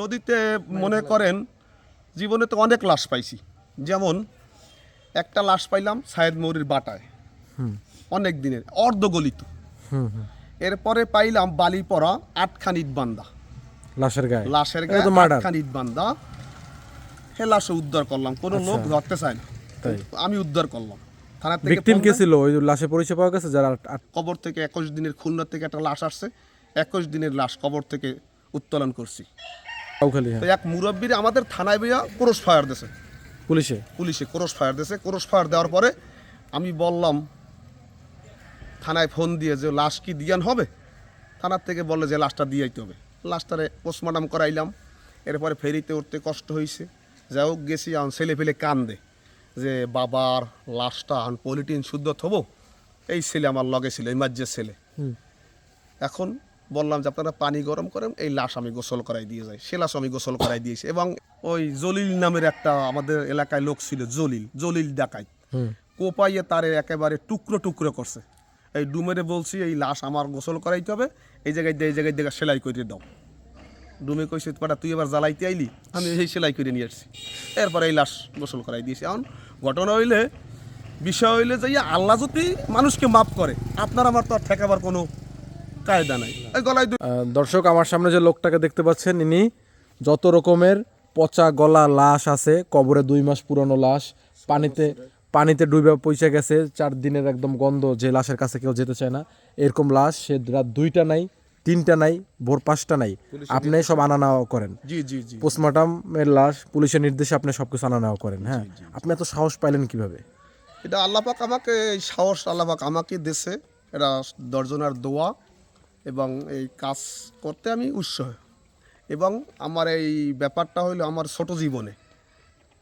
নদীতে মনে করেন জীবনে তো অনেক লাশ পাইছি। যেমন একটা লাশ পাইলাম সায়েদ মৌরির বাটায়। অনেক দিনের অর্ধগলিত। এরপরে পাইলাম বালি পড়া আটখান ইট বান্দা লাশের গায়ে? লাশের গায়ে আটখান ইট বান্দা সে লাশও উদ্ধার করলাম কোনো লোক ধরতে চায় না। আমি উদ্ধার করলাম। থানা থেকে ভিকটিম কে ছিল? ওই লাশের পরিচয় পাওয়া গেছে যারা কবর থেকে একুশ দিনের খুলনা থেকে একটা লাশ আসছে একুশ দিনের লাশ কবর থেকে উত্তোলন করছি। তো হ্যাঁ। এক মুরব্বীর আমাদের থানায় বইয়া ক্রস ফায়ার দিছে। পুলিশে? পুলিশে ক্রস ফায়ার দিয়েছে ক্রস ফায়ার দেওয়ার পরে আমি বললাম থানায় ফোন দিয়ে যে লাশ কি দিয়ান হবে? থানার থেকে বললে যে লাশটা দিয়ে আইতে হবে। লাশটারে পোস্টমর্টম করাইলাম। এরপরে ফেরিতে উঠতে কষ্ট হয়েছে যাই হোক গেছি এখন ছেলে ফেলে কান্দে। যে বাবার লাশটা এখন পলিটিন শুদ্ধ থব। এই ছেলে আমার লগে ছিল এই মাজ্যের ছেলে। এখন বললাম যে আপনারা পানি গরম করেন এই লাশ আমি গোসল করাই দিয়ে যাই। সে লাশ আমি গোসল করাই দিয়েছি। এবং ওই জলিল নামের একটা আমাদের এলাকায় লোক ছিল জলিল জলিল ডাকাই। কোপাইয়ে তারে একেবারে টুকরো টুকরো করছে। এই ডুমেরে বলছি এই লাশ আমার গোসল করাইতে হবে এই জায়গায় দিয়ে এই জায়গায় দেখে সেলাই করে দাও। ডুমে কইছে পাটা তুই এবার জ্বালাইতে আইলি? আমি সেই সেলাই করে নিয়ে আসছি। এরপরে এই লাশ গোসল করাই দিয়েছি। এখন ঘটনা হইলে বিষয় হইলে যে আল্লাহ যদি মানুষকে মাফ করে আপনার আমার তো আর ঠেকাবার কোনো কায়দা নাই। গলায় দর্শক আমার সামনে যে লোকটাকে দেখতে পাচ্ছেন ইনি যত রকমের পচা গলা লাশ আছে কবরে দুই মাস পুরনো লাশ পানিতে পানিতে ডুবে পয়সা গেছে চার দিনের একদম গন্ধ যে লাশের কাছে কেউ যেতে চায় না। এরকম লাশ সে রাত দুইটা নাই তিনটা নাই ভোর পাঁচটা নাই আপনি সব আনা নেওয়া করেন। জি জি জি। পোস্টমর্টমের লাশ পুলিশের নির্দেশে আপনি সবকিছু আনা নেওয়া করেন হ্যাঁ? আপনি এত সাহস পাইলেন কীভাবে? এটা আল্লাপাক আমাকে এই সাহস আল্লাপাক আমাকে দেশে এটা দর্জনার দোয়া এবং এই কাজ করতে আমি উৎসাহ। এবং আমার এই ব্যাপারটা হইল আমার ছোট জীবনে।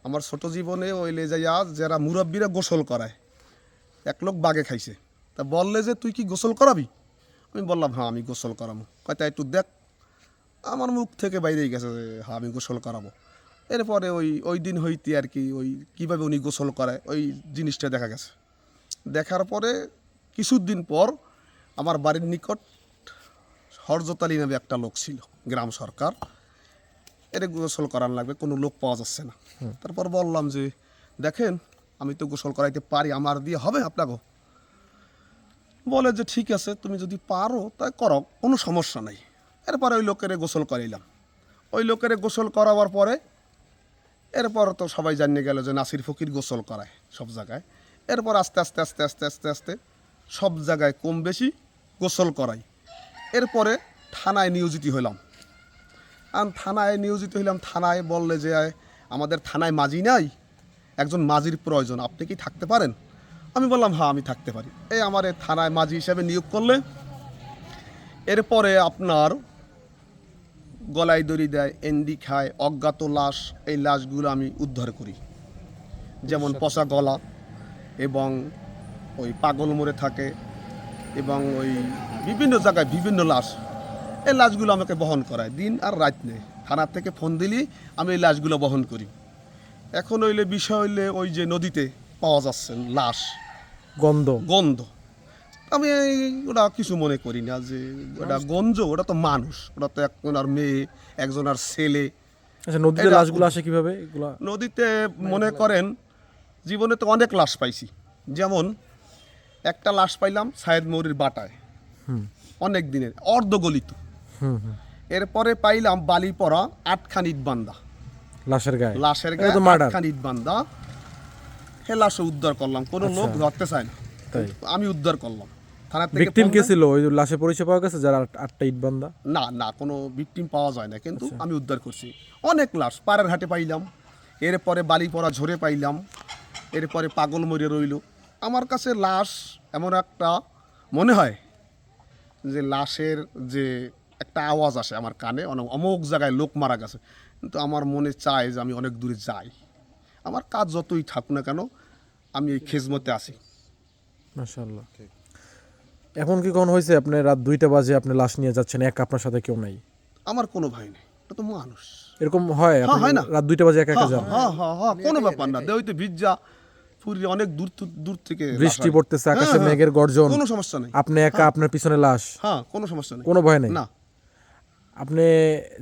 আমার ছোট জীবনে ওইলে যাইয়া যারা মুরব্বীরা গোসল করায়, এক লোক বাগে খাইছে। তা বললে যে, তুই কি গোসল করাবি? আমি বললাম হ্যাঁ আমি গোসল করাবো। কয়টা একটু দেখ, আমার মুখ থেকে বাইরেই গেছে যে হ্যাঁ আমি গোসল করাবো। এরপরে ওই ওই দিন হইতে আর কি, ওই কীভাবে উনি গোসল করায়, ওই জিনিসটা দেখা গেছে। দেখার পরে কিছুদিন পর আমার বাড়ির নিকট হরজত আলী নামে একটা লোক ছিল গ্রাম সরকার। এর গোসল করার লাগবে কোনো লোক পাওয়া যাচ্ছে না। তারপর বললাম যে দেখেন আমি তো গোসল করাইতে পারি আমার দিয়ে হবে আপনাকে বলে যে ঠিক আছে তুমি যদি পারো তাই করো কোনো সমস্যা নাই। এরপরে ওই লোকেরে গোসল করাইলাম। ওই লোকেরে গোসল করাবার পরে এরপর তো সবাই জানিয়ে গেল যে নাসির ফকির গোসল করায় সব জায়গায়। এরপর আস্তে আস্তে আস্তে আস্তে আস্তে আস্তে সব জায়গায় কম বেশি গোসল করাই। এরপরে থানায় নিয়োজিত হইলাম। আর থানায় নিয়োজিত হইলাম থানায় বললে যে আমাদের থানায় মাঝি নাই একজন মাঝির প্রয়োজন আপনি কি থাকতে পারেন? আমি বললাম হ্যাঁ আমি থাকতে পারি। এই আমার এই থানায় মাঝি হিসেবে নিয়োগ করলে। এরপরে আপনার গলায় দড়ি দেয় এন্ডি খায় অজ্ঞাত লাশ এই লাশগুলো আমি উদ্ধার করি। যেমন পচা গলা এবং ওই পাগল মরে থাকে এবং ওই বিভিন্ন জায়গায় বিভিন্ন লাশ। এই লাশগুলো আমাকে বহন করায়। দিন আর রাত নেই। থানার থেকে ফোন দিলেই আমি এই লাশগুলো বহন করি। এখন হইলে বিষয় হইলে ওই যে নদীতে পাওয়া যাচ্ছে লাশ। গন্ধ। গন্ধ। আমি ওটা কিছু মনে করি না যে ওটা গঞ্জ ওটা তো মানুষ। ওটা তো একজনের মেয়ে একজনের ছেলে। আচ্ছা নদীতে লাশগুলো আসে কীভাবে? এগুলা নদীতে মনে করেন জীবনে তো অনেক লাশ পাইছি। যেমন একটা লাশ পাইলাম সায়েদ মৌরির বাটায়। অনেক দিনের অর্ধগলিত। এরপরে পাইলাম বালি পড়া আটখান ইট বান্দা। লাশের গায়ে? লাশের গায়ে আটখান ইট বান্দা। সে লাশও উদ্ধার করলাম। কোনো লোক ধরতে চায় না। তাই? আমি উদ্ধার করলাম। থানার থেকে ভিকটিম কে ছিল? ওই লাশে পরিচয় পাওয়া গেছে যারা আট- আটটা ইট বান্দা? না না কোনো ভিকটিম পাওয়া যায় না। কিন্তু আমি উদ্ধার করছি। অনেক লাশ পাড়ার ঘাটে পাইলাম। এরপরে বালি পড়া ঝরে পাইলাম। এরপরে পাগল মরে রইল। আমার কাছে লাশ এমন একটা মনে হয় যে লাশের যে একটা আওয়াজ আসে আমার কানে অনেক অমুক জায়গায় লোক মারা গেছে। কিন্তু আমার মনে চায় যে আমি অনেক দূরে যাই। আমার কাজ যতই থাকুক না কেন আমি এই খেজমতে আছি। মাশাআল্লাহ। এখন কি কোন হয়েছে? আপনি রাত দুইটা বাজে আপনি লাশ নিয়ে যাচ্ছেন এক আপনার সাথে কেউ নাই? আমার কোনো ভাই নেই এটা তো মানুষ। এরকম হয়? হয় না। রাত দুইটা বাজে একা একা যান হ্যাঁ হ্যাঁ হ্যাঁ কোনো ব্যাপার না। দেওইতে ভিজা পুরী অনেক দূর দূর থেকে বৃষ্টি পড়তেছে আকাশে হ্যাঁ, মেঘের গর্জন। কোনো সমস্যা নেই। আপনি একা আপনার পিছনে লাশ? হ্যাঁ কোনো সমস্যা নেই। কোনো ভয় নেই? না। আপনি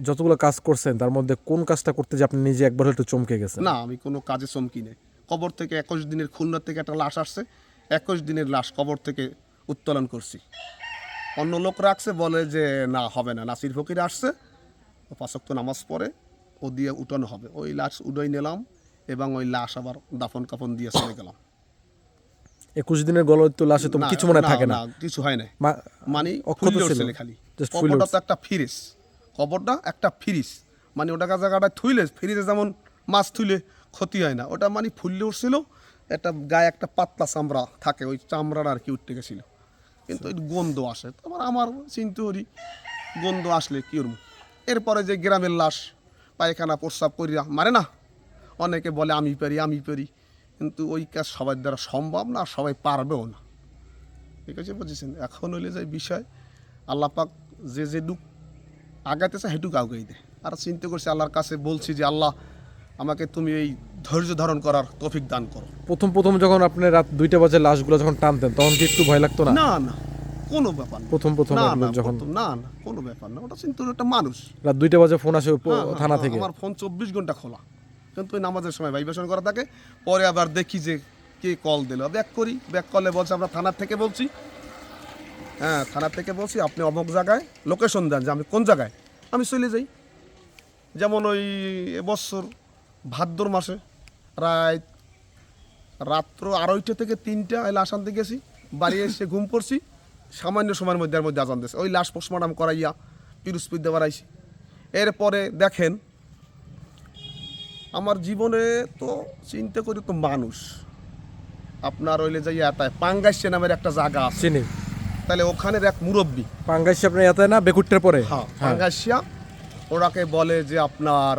যতগুলো কাজ করছেন তার মধ্যে কোন কাজটা করতে যে আপনি নিজে একবার একটু চমকে গেছেন? না আমি কোনো কাজে চমকি নেই। কবর থেকে একুশ দিনের খুলনা থেকে একটা লাশ আসছে। একুশ দিনের লাশ কবর থেকে উত্তোলন করছি। অন্য লোক রাখছে বলে যে না হবে না। নাসির ফকির আসছে পাঁচক্ত নামাজ পড়ে ও দিয়ে উঠানো হবে। ওই লাশ উডই নিলাম। এবং ওই লাশ আবার দাফন কাফন দিয়ে চলে গেলাম। একুশ দিনের গলত তো লাশে তো কিছু মনে থাকে না। কিছু হয় না মানে অক্ষত ছিল। খালি। কবরটা তো একটা ফ্রিজ কবরটা একটা ফ্রিজ মানে ওটা জায়গাটা থুইলে ফ্রিজে যেমন মাছ থুইলে ক্ষতি হয় না। ওটা মানে ফুললে উঠছিল একটা গায়ে একটা পাতলা চামড়া থাকে ওই চামড়াটা আর কি উঠতে গেছিল। কিন্তু ওই গন্ধ আসে। তারপর আমার চিন্তা করি গন্ধ আসলে কি এরপরে যে গ্রামের লাশ পায়খানা প্রস্রাব করিয়া মারে না? অনেকে বলে আমি পারি আমি পারি। কিন্তু ওই কাজ সবার দ্বারা সম্ভব না সবাই পারবেও না। ঠিক আছে বুঝেছেন? এখন হইলে যে বিষয় আল্লাহ পাক যে যে ডুক আগাইতেছে সেটুক আগাই দেয়। আর চিন্তা করছি আল্লাহর কাছে বলছি যে আল্লাহ আমাকে তুমি এই ধৈর্য ধারণ করার তৌফিক দান করো। প্রথম প্রথম যখন আপনি রাত দুইটা বাজে লাশগুলো যখন টানতেন তখন কি একটু ভয় লাগতো না? না না কোনো ব্যাপার না। প্রথম প্রথম যখন না না কোনো ব্যাপার না। ওটা চিন্তা একটা মানুষ। রাত দুইটা বাজে ফোন আসে থানা থেকে। আমার ফোন চব্বিশ ঘণ্টা খোলা। কিন্তু ওই নামাজের সময় ভাইবেশন করা থাকে। পরে আবার দেখি যে কে কল দিল। ব্যাক করি ব্যাক কলে বলছে, আমরা থানার থেকে বলছি। হ্যাঁ থানার থেকে বলছি, আপনি অমুক জায়গায় লোকেশন দেন যে আমি কোন জায়গায়? আমি চলে যাই। যেমন ওই এবছর ভাদ্র মাসে রাত, রাত্র আড়াইটা থেকে তিনটা এই লাশ আনতে গেছি। বাড়ি এসে ঘুম পড়ছি। সামান্য সময়ের মধ্যে, এর মধ্যে আজান দিয়েছে। ওই লাশ পোস্টমর্টম করাইয়া পিরুস্পিদ দেওয়ার আইছি। এরপরে দেখেন আমার জীবনে তো চিন্তা করি তো মানুষ। আপনার ওইলে যাই এতায় পাঙ্গাইশে নামের একটা জায়গা আছে। চিনি। তাহলে ওখানের এক মুরব্বী। পাঙ্গাইশি আপনার এত না বেকুটটার পরে? হ্যাঁ পাঙ্গাইশিয়া। ওরাকে বলে যে আপনার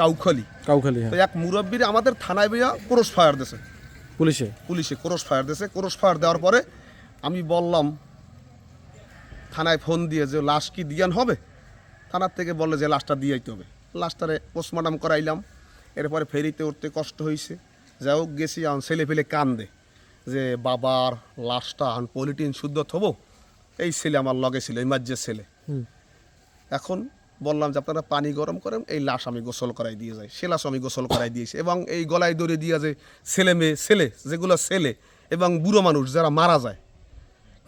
কাউখলি। কাউখালি তো হ্যাঁ। এক মুরব্বীর আমাদের থানায় বইয়া ক্রস ফায়ার দিয়েছে পুলিশে? পুলিশে ক্রস ফায়ার দিয়েছে ক্রস ফায়ার দেওয়ার পরে আমি বললাম থানায় ফোন দিয়ে যে লাশ কি দিয়ান হবে? থানার থেকে বললে যে লাশটা দিয়েইতে হবে। লাশটারে পোস্টমর্টম করাইলাম। এরপরে ফেরিতে উঠতে কষ্ট হয়েছে যাই হোক গেছি এখন ছেলে ফেলে কান্দে যে বাবার লাশটা এখন পলিটিন শুদ্ধ থব। এই ছেলে আমার লগে ছিল এই মাঝের ছেলে। হুম। এখন বললাম যে আপনারা পানি গরম করেন এই লাশ আমি গোসল করাই দিয়ে যাই। সে লাশ আমি গোসল করাই দিয়েছি এবং এই গলায় দড়ি দিয়ে যে ছেলে মেয়ে ছেলে যেগুলো ছেলে এবং বুড়ো মানুষ যারা মারা যায়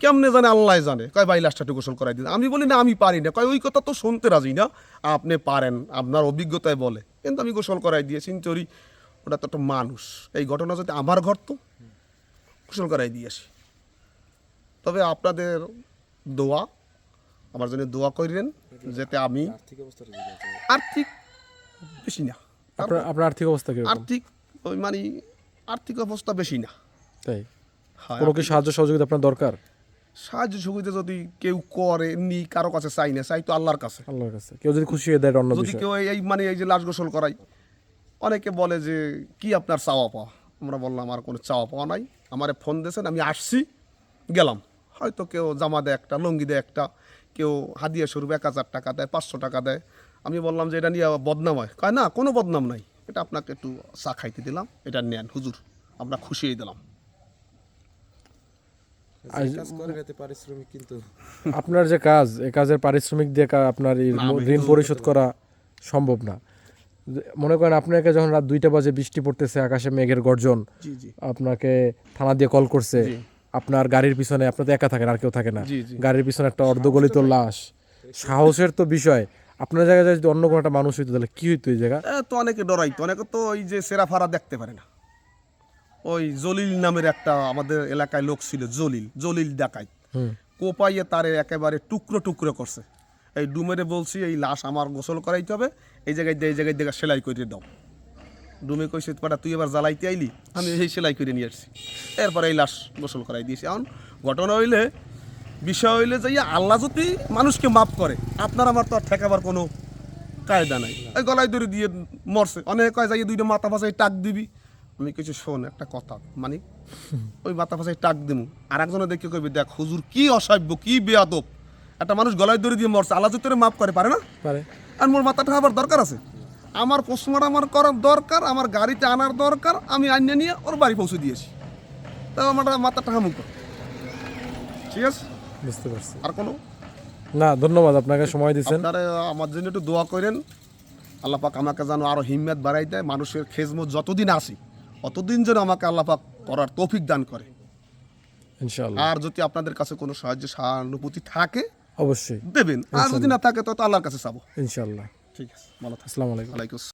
কেমনে জানে আল্লাহ জানে? কয় ভাই লাশটা গোসল করাই দিন। আমি বলি না আমি পারি না। কয় ওই কথা তো শুনতে রাজি না। আপনি পারেন আপনার অভিজ্ঞতায় বলে। কিন্তু আমি গোসল করাই দিয়ে চিন্তরি ওটা তো একটা মানুষ। এই ঘটনা যদি আমার ঘর তো গোসল করাই দিয়েছি তবে আপনাদের দোয়া আমার জন্য দোয়া করিলেন যাতে আমি আর্থিক বেশি না। আপনার আপনার আর্থিক অবস্থা কীরকম? আর্থিক মানে আর্থিক অবস্থা বেশি না। তাই? হ্যাঁ, কোনো কি সাহায্য সহযোগিতা আপনার দরকার? সাহায্য সুবিধা যদি কেউ করে নি কারও কাছে চাই না চাই তো আল্লাহর কাছে। আল্লাহর কাছে। কেউ যদি খুশি হয়ে দেয় অন্য যদি কেউ এই- মানে এই যে লাশ গোসল করাই অনেকে বলে যে কি আপনার চাওয়া পাওয়া? আমরা বললাম আমার কোনো চাওয়া পাওয়া নাই। আমারে ফোন দিয়েছেন আমি আসছি গেলাম। হয়তো কেউ জামা দেয় একটা লুঙ্গি দেয় একটা কেউ হাদিয়া স্বরূপ এক হাজার টাকা দেয় পাঁচশো টাকা দেয়। আমি বললাম যে এটা নিয়ে বদনাম হয়। কয় না কোনো বদনাম নাই। এটা আপনাকে একটু চা খাইতে দিলাম এটা নেন হুজুর আমরা খুশি হয়ে দিলাম আজ- কাজ করেন এতে পারিশ্রমিক কিন্তু আপনার যে কাজ এই কাজের পারিশ্রমিক দিয়ে আপনার ঋণ পরিশোধ করা সম্ভব না। মনে করেন আপনাকে যখন রাত দুইটা বাজে বৃষ্টি পড়তেছে আকাশে মেঘের গর্জন আপনাকে থানা দিয়ে কল করছে আপনার গাড়ির পিছনে আপনার তো একা থাকেন আর কেউ থাকে না। গাড়ির পিছনে একটা অর্ধগলিত লাশ। সাহসের তো বিষয়। আপনার জায়গায় যদি অন্য কোনো একটা মানুষ হইতো তাহলে কি হইতো এই জায়গা? তো অনেকে ডরাইতো অনেকে তো ওই যে সেরা ফারা দেখতে পারে না। ওই জলিল নামের একটা আমাদের এলাকায় লোক ছিল জলিল জলিল ডাকাই। কোপাইয়ে তারে একেবারে টুকরো টুকরো করছে। এই ডুমেরে বলছি এই লাশ আমার গোসল করাইতে হবে এই জায়গায় এই জায়গায় দেখে সেলাই করে দাও। ডুমে কইছে পাটা তুই এবার জ্বালাইতে আইলি? আমি এই সেলাই করে নিয়ে আসছি। এরপরে এই লাশ গোসল করাই দিয়েছি। এখন ঘটনা হইলে বিষয় হইলে যে আল্লাহ যদি মানুষকে মাফ করে আপনার আমার তো আর ঠেকাবার কোনো কায়দা নাই। এই গলায় দড়ি দিয়ে মরছে। অনেক কয় যাই দুইটা মাথা ফাঁসাই টাক দিবি। আমি কিছু শোন একটা কথা। মানে ওই মাথা ফাঁসাই টাক দিমু। আর একজনে দেখে কইবি দেখ হুজুর কি অসভ্য কি বেয়াদব। একটা মানুষ গলায় দড়ি দিয়ে মরছে আল্লাহ যদি তোরে মাফ করে পারে না? পারে। আর মোর মাথাটা আবার দরকার আছে? আমার পোস্টমার্টম আমার করার দরকার আমার গাড়িতে আনার দরকার আমি আনিয়ে নিয়ে ওর বাড়ি পৌঁছে দিয়েছি। তা আমার মাথাটা হামুক ঠিক আছে? বুঝতে পারছি। আর কোনো? না ধন্যবাদ আপনাকে সময় দিচ্ছেন আপনারা আমার জন্য একটু দোয়া করেন। আল্লাহ পাক আমাকে যেন আরও হিম্মত বাড়াই দেয় মানুষের খেজমত যতদিন আসি। অতদিন যেন আমাকে আল্লাপাক করার তৌফিক দান করে। ইনশাআল্লাহ। আর যদি আপনাদের কাছে কোনো সাহায্য সহানুভূতি থাকে অবশ্যই। দেবেন। আর যদি না থাকে তো আল্লাহর কাছে চাবো। ইনশাআল্লাহ। ঠিক আছে ভালো থাকবেন। আসসালামু আলাইকুম। আলাইকুম